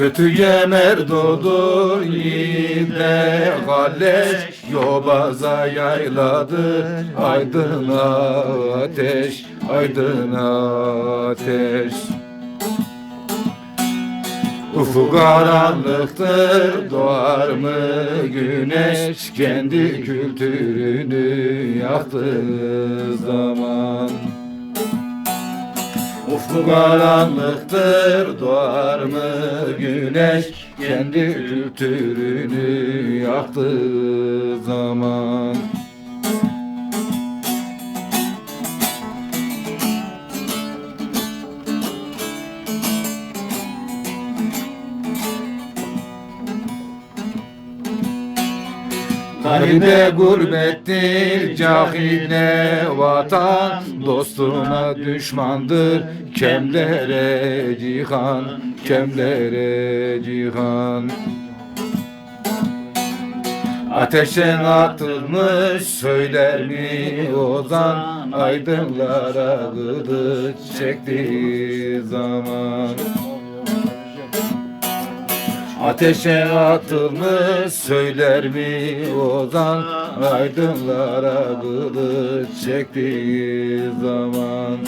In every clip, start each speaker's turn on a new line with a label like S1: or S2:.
S1: Kötü yemer dodur yine galleş Yobaza yayladı. Aydın ateş Aydın ateş. Ufuk karanlıktır doğar mı güneş? Kendi kültürünü yaktığı zaman Ufuk karanlıktır. Doğar mı güneş? Kendi kültürünü yaktığı zaman Garibe gurbettir, cahile vatan. Dostuna düşmandır, kemlere cihan Kemlere cihan. Ateşten atılmış söyler mi ozan Aydınlara kılıç çektiği zaman Ateşe atılmış söyler mi ozan? Aydınlara kılıç çektiği zaman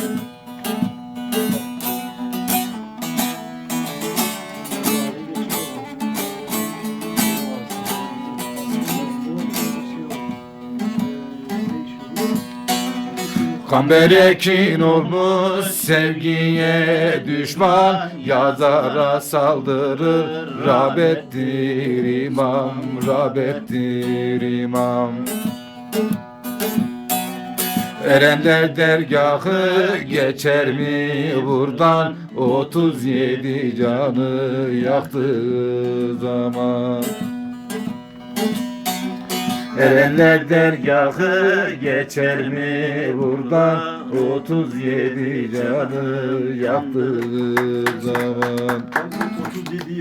S1: Kamberekin olmuş sevgiye düşman. Yazara saldırır Rabettir imam Rabettir imam. Erenler dergahı geçer mi buradan? 37 canı yaktığı zaman Erenler dergahı geçer mi buradan? 37 canı yaktığı zaman